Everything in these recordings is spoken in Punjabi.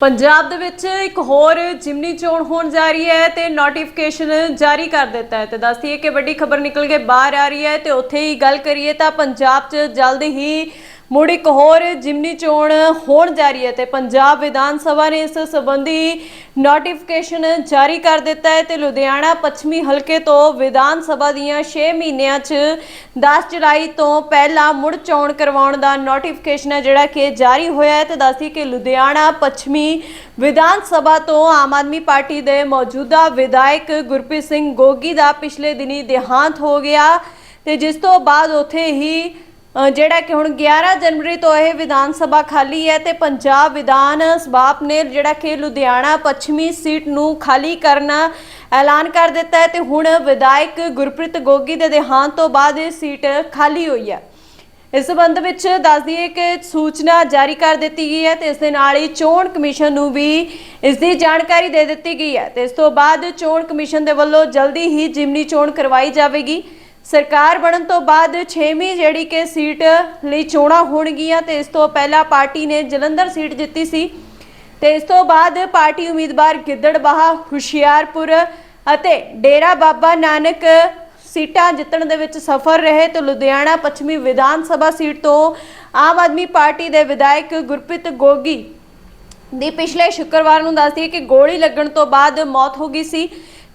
ਪੰਜਾਬ ਦੇ ਵਿੱਚ ਇੱਕ ਹੋਰ ਜਿਮਨੀ ਚੋਣ ਹੋਣ ਜਾ ਰਹੀ ਹੈ ਤੇ ਨੋਟੀਫਿਕੇਸ਼ਨ ਜਾਰੀ ਕਰ ਦਿੱਤਾ ਹੈ। ਤੇ ਦੱਸਦੀ ਹੈ ਕਿ ਵੱਡੀ ਖਬਰ ਨਿਕਲ ਕੇ ਬਾਹਰ ਆ ਰਹੀ ਹੈ ਤੇ ਉੱਥੇ ਹੀ ਗੱਲ ਕਰੀਏ ਤਾਂ ਪੰਜਾਬ 'ਚ ਜਲਦ ਹੀ ਮੁੜ ਇੱਕ ਹੋਰ ਜਿਮਨੀ ਚੋਣ ਹੋਣ ਜਾ ਰਹੀ ਹੈ ਤੇ ਪੰਜਾਬ ਵਿਧਾਨ ਸਭਾ ਨੇ ਇਸ ਸੰਬੰਧੀ ਨੋਟੀਫਿਕੇਸ਼ਨ ਜਾਰੀ ਕਰ ਦਿੱਤਾ ਹੈ ਤੇ ਲੁਧਿਆਣਾ ਪੱਛਮੀ ਹਲਕੇ ਤੋਂ ਵਿਧਾਨ ਸਭਾ ਦੀਆਂ 6 ਮਹੀਨਿਆਂ 'ਚ 10 ਜੁਲਾਈ ਤੋਂ ਪਹਿਲਾਂ ਮੁੜ ਚੋਣ ਕਰਵਾਉਣ ਦਾ ਨੋਟੀਫਿਕੇਸ਼ਨ ਹੈ ਜਿਹੜਾ ਕਿ ਜਾਰੀ ਹੋਇਆ ਹੈ ਤੇ ਦੱਸਦੀ ਕਿ ਲੁਧਿਆਣਾ ਪੱਛਮੀ ਵਿਧਾਨ ਸਭਾ ਤੋਂ ਆਮ ਆਦਮੀ ਪਾਰਟੀ ਦੇ ਮੌਜੂਦਾ ਵਿਧਾਇਕ ਗੁਰਪ੍ਰੀਤ ਸਿੰਘ ਗੋਗੀ ਦਾ ਪਿਛਲੇ ਦਿਨੀ ਦੇਹਾਂਤ ਹੋ ਗਿਆ ਤੇ ਜਿਸ ਤੋਂ ਬਾਅਦ ਉੱਥੇ ਹੀ ਜਿਹੜਾ ਕਿ ਹੁਣ 11 ਜਨਵਰੀ ਤੋਂ ਇਹ ਵਿਧਾਨ ਸਭਾ ਖਾਲੀ ਹੈ ਤੇ ਪੰਜਾਬ ਵਿਧਾਨ ਸਭਾ ਨੇ ਜਿਹੜਾ ਕਿ ਲੁਧਿਆਣਾ ਪੱਛਮੀ ਸੀਟ ਨੂੰ ਖਾਲੀ ਕਰਨਾ ਐਲਾਨ ਕਰ ਦਿੱਤਾ ਹੈ ਤੇ ਹੁਣ ਵਿਧਾਇਕ ਗੁਰਪ੍ਰੀਤ ਗੋਗੀ ਦੇ ਦੇਹਾਂਤ ਤੋਂ ਬਾਅਦ ਇਹ ਸੀਟ ਖਾਲੀ ਹੋਈ ਹੈ। ਇਸ ਸੰਬੰਧ ਵਿੱਚ ਦੱਸ ਦਈਏ ਕਿ ਸੂਚਨਾ ਜਾਰੀ ਕਰ ਦਿੱਤੀ ਗਈ ਹੈ ਤੇ ਇਸ ਦੇ ਨਾਲ ਹੀ ਚੋਣ ਕਮਿਸ਼ਨ ਨੂੰ ਵੀ ਇਸ ਦੀ ਜਾਣਕਾਰੀ ਦੇ ਦਿੱਤੀ ਗਈ ਹੈ ਤੇ ਇਸ ਤੋਂ ਬਾਅਦ ਚੋਣ ਕਮਿਸ਼ਨ ਦੇ ਵੱਲੋਂ ਜਲਦੀ ਹੀ ਜਿਮਨੀ ਚੋਣ ਕਰਵਾਈ ਜਾਵੇਗੀ। ਸਰਕਾਰ ਬਣਨ ਤੋਂ ਬਾਅਦ 6ਵੀਂ ਜਿਹੜੀ ਕਿ ਸੀਟ ਲਈ ਚੋਣਾਂ ਹੋਣਗੀਆਂ ਤੇ ਇਸ ਤੋਂ ਪਹਿਲਾਂ ਪਾਰਟੀ ਨੇ ਜਲੰਧਰ ਸੀਟ ਜਿੱਤੀ ਸੀ। ਤੇ ਇਸ ਤੋਂ ਬਾਅਦ ਪਾਰਟੀ ਉਮੀਦਵਾਰ ਗਿੱਦੜਬਾਹਾ, ਹੁਸ਼ਿਆਰਪੁਰ ਅਤੇ ਡੇਰਾ ਬਾਬਾ ਨਾਨਕ ਸੀਟਾਂ ਜਿੱਤਣ ਦੇ ਵਿੱਚ ਸਫਲ ਰਹੇ ਤੇ ਲੁਧਿਆਣਾ ਪੱਛਮੀ ਵਿਧਾਨ ਸਭਾ ਸੀਟ ਤੋਂ ਆਮ ਆਦਮੀ ਪਾਰਟੀ ਦੇ ਵਿਧਾਇਕ ਗੁਰਪ੍ਰੀਤ ਗੋਗੀ ਦੀ ਪਿਛਲੇ ਸ਼ੁੱਕਰਵਾਰ ਨੂੰ ਦੱਸਦੀ ਹੈ ਕਿ ਗੋਲੀ ਲੱਗਣ ਤੋਂ ਬਾਅਦ ਮੌਤ ਹੋ ਗਈ ਸੀ।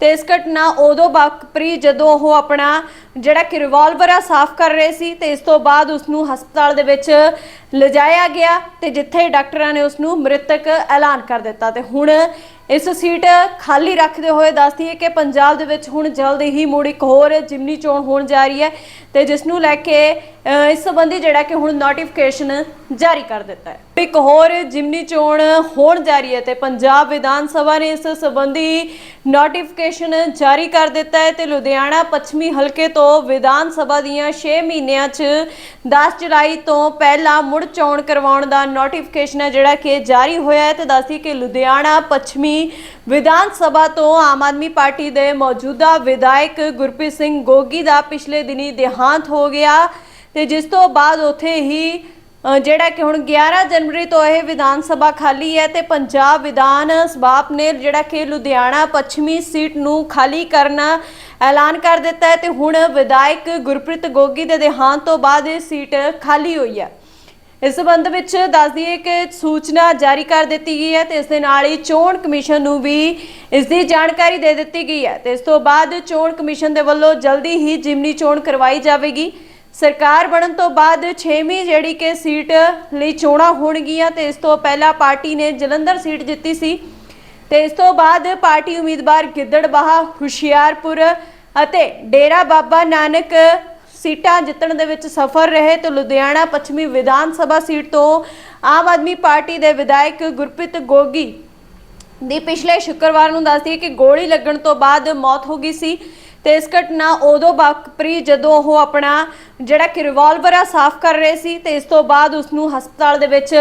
ਤੇ ਇਸ ਘਟਨਾ ਉਦੋਂ ਵਾਪਰੀ ਜਦੋਂ ਉਹ ਆਪਣਾ ਜਿਹੜਾ ਕਿ ਰਿਵਾਲਵਰ ਆ ਸਾਫ਼ ਕਰ ਰਹੇ ਸੀ ਤੇ ਇਸ ਤੋਂ ਬਾਅਦ ਉਸ ਨੂੰ ਹਸਪਤਾਲ ਦੇ ਵਿੱਚ ਲਿਜਾਇਆ ਗਿਆ ਤੇ ਜਿੱਥੇ ਡਾਕਟਰਾਂ ਨੇ ਉਸ ਨੂੰ ਮ੍ਰਿਤਕ ਐਲਾਨ ਕਰ ਦਿੱਤਾ ਤੇ ਹੁਣ ਇਸ ਸੀਟ ਖਾਲੀ ਰੱਖਦੇ ਹੋਏ ਦੱਸਦੀ ਹੈ ਕਿ ਪੰਜਾਬ ਦੇ ਵਿੱਚ ਹੁਣ ਜਲਦ ਹੀ ਮੁੜ ਇੱਕ ਹੋਰ ਜਿਮਨੀ ਚੋਣ ਹੋਣ ਜਾ ਰਹੀ ਹੈ ਤੇ ਜਿਸ ਨੂੰ ਲੈ ਕੇ ਇਸ ਸੰਬੰਧੀ ਜਿਹੜਾ ਕਿ ਹੁਣ ਨੋਟੀਫਿਕੇਸ਼ਨ ਜਾਰੀ ਕਰ ਦਿੱਤਾ ਹੈ। ਇੱਕ ਹੋਰ ਜਿਮਨੀ ਚੋਣ ਹੋਣ ਜਾ ਰਹੀ ਹੈ ਤੇ ਪੰਜਾਬ ਵਿਧਾਨ ਸਭਾ ਨੇ ਇਸ ਸੰਬੰਧੀ ਨੋਟੀਫਿਕੇਸ਼ਨ ਜਾਰੀ ਕਰ ਦਿੱਤਾ ਹੈ ਤੇ ਲੁਧਿਆਣਾ ਪੱਛਮੀ ਹਲਕੇ ਤੋਂ ਵਿਧਾਨ ਸਭਾ ਦੀਆਂ 6 ਮਹੀਨਿਆਂ 'ਚ 10 ਜੁਲਾਈ ਤੋਂ ਪਹਿਲਾਂ ਮੁੜ ਚੋਣ ਕਰਵਾਉਣ ਦਾ ਨੋਟੀਫਿਕੇਸ਼ਨ ਹੈ, ਜਿਹੜਾ ਕਿ ਜਾਰੀ ਹੋਇਆ ਹੈ। ਤੇ ਦੱਸਦੀ ਕਿ ਲੁਧਿਆਣਾ ਪੱਛਮੀ ਵਿਧਾਨ ਸਭਾ ਤੋਂ ਆਮ ਆਦਮੀ ਪਾਰਟੀ ਦੇ ਮੌਜੂਦਾ ਵਿਧਾਇਕ ਗੁਰਪ੍ਰੀਤ ਸਿੰਘ ਗੋਗੀ ਦਾ ਪਿਛਲੇ ਦਿਨੀ ਦੇਹਾਂਤ ਹੋ ਗਿਆ। ਤੇ ਜਿਸ ਤੋਂ ਬਾਅਦ ਉੱਥੇ ਹੀ ਜਿਹੜਾ ਕਿ ਹੁਣ 11 ਜਨਵਰੀ ਤੋਂ ਇਹ ਵਿਧਾਨ ਸਭਾ ਖਾਲੀ ਹੈ ਤੇ ਪੰਜਾਬ ਵਿਧਾਨ ਸਭਾ ਨੇ ਜਿਹੜਾ ਕਿ ਲੁਧਿਆਣਾ ਪੱਛਮੀ ਸੀਟ ਨੂੰ ਖਾਲੀ ਕਰਨਾ ਐਲਾਨ ਕਰ ਦਿੱਤਾ ਹੈ। ਤੇ ਹੁਣ ਵਿਧਾਇਕ ਗੁਰਪ੍ਰੀਤ ਗੋਗੀ ਦੇ ਦੇਹਾਂਤ ਤੋਂ ਬਾਅਦ ਇਹ ਸੀਟ ਖਾਲੀ ਹੋਈ ਹੈ। ਇਸ ਸੰਬੰਧ ਵਿੱਚ ਦੱਸ ਦਈਏ ਕਿ ਸੂਚਨਾ ਜਾਰੀ ਕਰ ਦਿੱਤੀ ਗਈ ਹੈ ਤੇ ਇਸ ਦੇ ਨਾਲ ਹੀ ਚੋਣ ਕਮਿਸ਼ਨ ਨੂੰ ਵੀ ਇਸ ਦੀ ਜਾਣਕਾਰੀ ਦੇ ਦਿੱਤੀ ਗਈ ਹੈ। ਤੇ ਇਸ ਤੋਂ ਬਾਅਦ ਚੋਣ ਕਮਿਸ਼ਨ ਦੇ ਵੱਲੋਂ ਜਲਦੀ ਹੀ ਜਿਮਨੀ ਚੋਣ ਕਰਵਾਈ ਜਾਵੇਗੀ। ਸਰਕਾਰ ਬਣਨ ਤੋਂ ਬਾਅਦ 6ਵੀਂ ਜਿਹੜੀ ਕਿ ਸੀਟ ਲਈ ਚੋਣਾਂ ਹੋਣਗੀਆਂ ਤੇ ਇਸ ਤੋਂ ਪਹਿਲਾਂ ਪਾਰਟੀ ਨੇ ਜਲੰਧਰ ਸੀਟ ਜਿੱਤੀ ਸੀ। ਤੇ ਇਸ ਤੋਂ ਬਾਅਦ ਪਾਰਟੀ ਉਮੀਦਵਾਰ ਗਿੱਦੜਬਾਹਾ, ਹੁਸ਼ਿਆਰਪੁਰ ਅਤੇ ਡੇਰਾ ਬਾਬਾ ਨਾਨਕ ਸੀਟਾਂ ਜਿੱਤਣ ਦੇ ਵਿੱਚ ਸਫਲ ਰਹੇ ਤੇ ਲੁਧਿਆਣਾ ਪੱਛਮੀ ਵਿਧਾਨ ਸਭਾ ਸੀਟ ਤੋਂ ਆਮ ਆਦਮੀ ਪਾਰਟੀ ਦੇ ਵਿਧਾਇਕ ਗੁਰਪ੍ਰੀਤ ਗੋਗੀ ਦੀ ਪਿਛਲੇ ਸ਼ੁੱਕਰਵਾਰ ਨੂੰ ਦੱਸਦੀ ਹੈ ਕਿ ਗੋਲੀ ਲੱਗਣ ਤੋਂ ਬਾਅਦ ਮੌਤ ਹੋ ਗਈ ਸੀ। ਤੇ ਇਸ ਘਟਨਾ ਉਦੋਂ ਵਾਪਰੀ ਜਦੋਂ ਉਹ ਆਪਣਾ ਜਿਹੜਾ ਕਿ ਰਿਵਾਲਵਰ ਆ ਸਾਫ਼ ਕਰ ਰਹੇ ਸੀ ਤੇ ਇਸ ਤੋਂ ਬਾਅਦ ਉਸ ਨੂੰ ਹਸਪਤਾਲ ਦੇ ਵਿੱਚ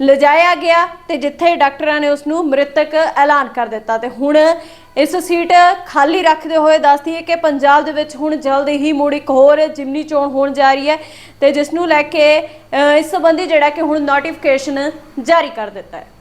ਲਿਜਾਇਆ ਗਿਆ ਤੇ ਜਿੱਥੇ ਡਾਕਟਰਾਂ ਨੇ ਉਸ ਨੂੰ ਮ੍ਰਿਤਕ ਐਲਾਨ ਕਰ ਦਿੱਤਾ। ਤੇ ਹੁਣ ਇਸ ਸੀਟ ਖਾਲੀ ਰੱਖਦੇ ਹੋਏ ਦੱਸਦੀ ਹੈ ਕਿ ਪੰਜਾਬ ਦੇ ਵਿੱਚ ਹੁਣ ਜਲਦ ਹੀ ਮੁੜ ਇੱਕ ਹੋਰ ਜਿਮਨੀ ਚੋਣ ਹੋਣ ਜਾ ਰਹੀ ਹੈ ਤੇ ਜਿਸ ਨੂੰ ਲੈ ਕੇ ਇਸ ਸੰਬੰਧੀ ਜਿਹੜਾ ਕਿ ਹੁਣ ਨੋਟੀਫਿਕੇਸ਼ਨ ਜਾਰੀ ਕਰ ਦਿੱਤਾ ਹੈ।